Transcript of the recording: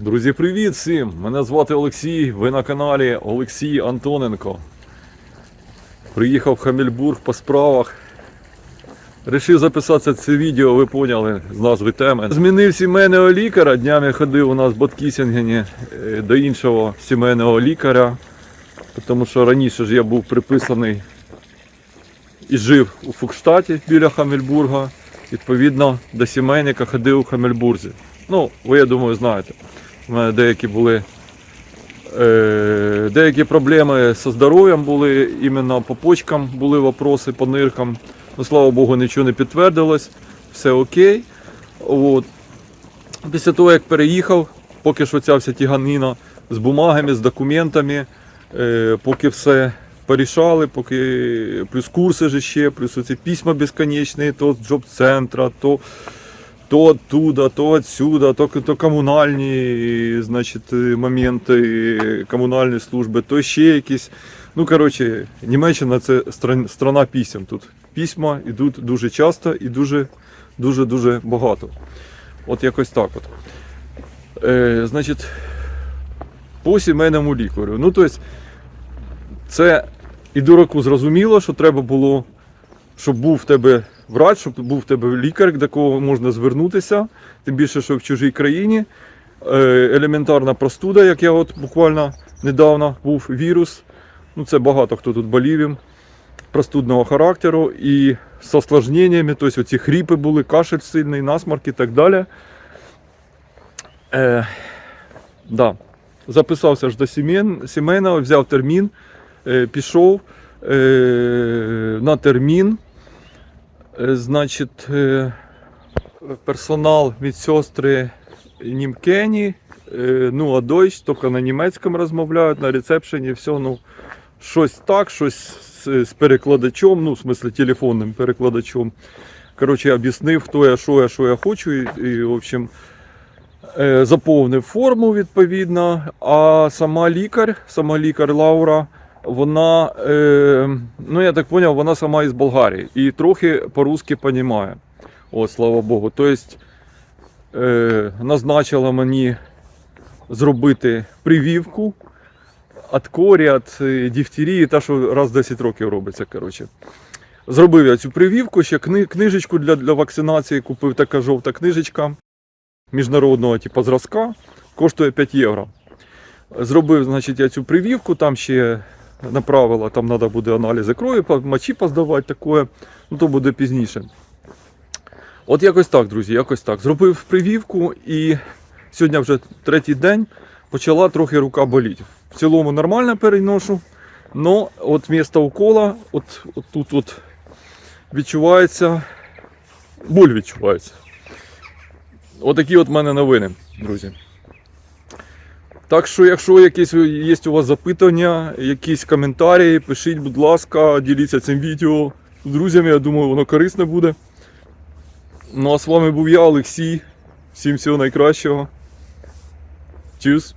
Друзі, привіт всім! Мене звати Олексій. Ви на каналі Олексій Антоненко. Приїхав в Хамельбург по справах. Рішив записати це відео, ви поняли з назви теми. Змінив сімейного лікаря. Днями ходив у нас в Боткісінгені е, до іншого сімейного лікаря. Тому що раніше ж я був приписаний і жив у Фукштаті біля Хамельбурга. Відповідно, до сімейника ходив у Хамельбурзі. Ну, ви, я думаю, знаєте. У мене деякі були е, деякі проблеми зі здоров'ям були, іменно по почкам були вопроси, по ниркам. Ну, слава Богу, нічого не підтвердилось, все окей. От. Після того, як переїхав, поки що ця вся тяганина з бумагами, з документами, е, поки все порішали, поки плюс курси ж ще, плюс оці письма безконечні, то з джоб-центра, то то оттуда, то отсюда, то, то комунальні значить, моменти, комунальні служби, то ще якісь. Ну, коротше, Німеччина це страна писем. Тут письма йдуть дуже часто і дуже дуже дуже багато. От якось так от. Е, значить, по сімейному лікарю. Ну, тобто, це і дураку зрозуміло, що треба було, щоб був в тебе врач, щоб був в тебе лікар, до кого можна звернутися, тим більше, що в чужій країні. Е, Елементарна простуда, як я от буквально недавно був вірус. Ну, це багато хто тут болів простудного характеру і з осложненнями, тобто оці хріпи були, кашель сильний, насморк і так далі. Е, да. Записався ж до сімейного, взяв термін, е, пішов е, на термін. Е, Значить, е, персонал медсестри Німкені, е, ну а Deutsch, тільки на німецькому розмовляють, на рецепшені, все, ну, щось так, щось з, перекладачом, ну, в смислі телефонним перекладачом. Коротше, об'яснив, хто я, що я, що я хочу, і, і в общем, заповнив форму відповідно. А сама лікар, сама лікар Лаура, вона, е, ну я так зрозумів, вона сама із Болгарії і трохи по-русски розуміє. О, слава Богу. Тобто е, назначила мені зробити прививку від корі, від е, дифтерії, та, що раз в 10 років робиться. Коротше. Зробив я цю прививку, ще кни, книжечку для, для вакцинації купив така жовта книжечка міжнародного типу, зразка, коштує 5 євро. Зробив значить, я цю прививку, там ще направила, там треба буде аналізи крові, мочі поздавати, таке, ну то буде пізніше. От якось так, друзі, якось так. Зробив прививку і сьогодні вже третій день почала трохи рука боліти. В цілому нормально переношу, але от місто укола, от, от тут от відчувається, боль відчувається. Отакі от в мене новини, друзі. Так що, якщо якісь є у вас запитання, якісь коментарі, пишіть, будь ласка, діліться цим відео з друзями, я думаю, воно корисне буде. Ну а з вами був я, Олексій. Всім всього найкращого. Чус!